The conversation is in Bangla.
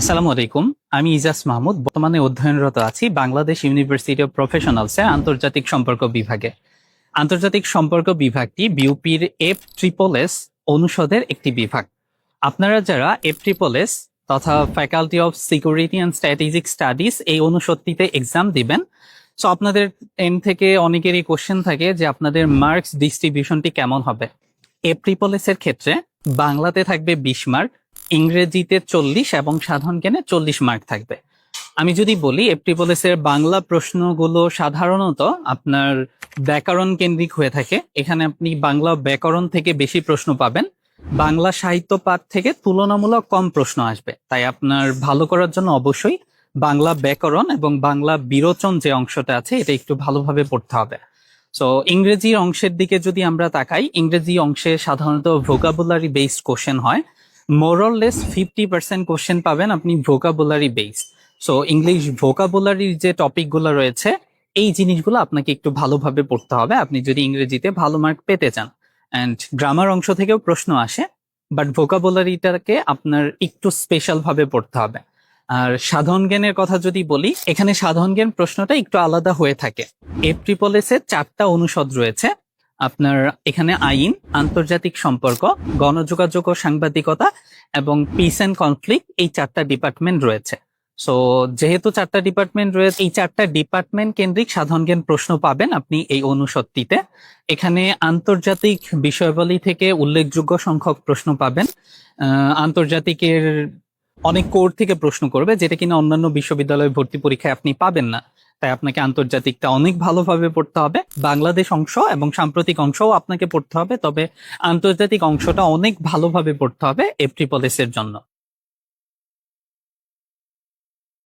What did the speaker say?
আসসালামু আলাইকুম। আমি ইজাজ মাহমুদ, বর্তমানে অধ্যয়নরত আছি বাংলাদেশ ইউনিভার্সিটি অফ প্রফেশনালসে আন্তর্জাতিক সম্পর্ক বিভাগে। আন্তর্জাতিক সম্পর্ক বিভাগটি বিউপির এফ ট্রিপল এস অনুষদের একটি বিভাগ। আপনারা যারা এফ ট্রিপল এস তথা faculty of security and strategic studies এই অনুষদটিতে এক্সাম দিবেন সো আপনাদের এম থেকে অনেকেরই কোশ্চেন থাকে যে আপনাদের মার্কস ডিস্ট্রিবিউশনটি কেমন হবে। এফ ট্রিপল এস এর ক্ষেত্রে বাংলাতে থাকবে বিশ মার্ক ইংরেজিতে চল্লিশ এবং সাধারণ জ্ঞানে চল্লিশ মার্ক থাকবে। আমি যদি বলি এফটিপোলিস এর বাংলা প্রশ্নগুলো সাধারণত আপনার ব্যাকরণ কেন্দ্রিক হয়ে থাকে। এখানে আপনি বাংলা ব্যাকরণ থেকে বেশি প্রশ্ন পাবেন। বাংলা সাহিত্য পাঠ থেকে তুলনামূলক কম প্রশ্ন আসবে। তাই আপনার ভালো করার জন্য অবশ্যই বাংলা ব্যাকরণ এবং বাংলা বিরোচন যে অংশটা আছে, এটা একটু ভালোভাবে পড়তে হবে। সো ইংরেজি অংশের দিকে যদি আমরা তাকাই, ইংরেজি অংশে সাধারণত ভোকাবুলারি বেসড কোশ্চেন হয়। মোরলেস ফিফটি পার্সেন্ট কোশ্চেন পাবেন আপনি ভোকাবুলারি বেস সো ইংলিশ ভোকাবুলারির যে টপিকগুলো রয়েছে, এই জিনিসগুলো আপনাকে একটু ভালোভাবে পড়তে হবে। আপনি যদি ইংরেজিতে ভালো মার্ক পেতে চান। অ্যান্ড গ্রামার অংশ থেকেও প্রশ্ন আসে বাট ভোকাবুলারিটাকে আপনার একটু স্পেশাল ভাবে পড়তে হবে। আর সাধারণ জ্ঞানের কথা যদি বলি, এখানে সাধারণ জ্ঞান প্রশ্নটা একটু আলাদা হয়ে থাকে। এফ ট্রিপল এস এর চারটা অনুষদ রয়েছে আপনার এখানে আইন, আন্তর্জাতিক সম্পর্ক, গণযোগাযোগ ও সাংবাদিকতা এবং পিস অ্যান্ড কনফ্লিক্ট এই চারটা ডিপার্টমেন্ট রয়েছে। সো যেহেতু চারটা ডিপার্টমেন্ট রয়েছে, এই চারটা ডিপার্টমেন্ট কেন্দ্রিক সাধারণ জ্ঞান প্রশ্ন পাবেন আপনি এই অনুষদটিতে। এখানে আন্তর্জাতিক বিষয়াবলী থেকে উল্লেখযোগ্য সংখ্যক প্রশ্ন পাবেন। আন্তর্জাতিকের অনেক কোর থেকে প্রশ্ন করবে, যেটা কিনা অন্যান্য বিশ্ববিদ্যালয়ে ভর্তি পরীক্ষায় আপনি পাবেন না। তাই আপনাকে আন্তর্জাতিকটা অনেক ভালোভাবে পড়তে হবে। বাংলাদেশ অংশ এবং সাম্প্রতিক অংশও আপনাকে পড়তে হবে, তবে আন্তর্জাতিক অংশটা অনেক ভালোভাবে পড়তে হবে এফ এস এর জন্য।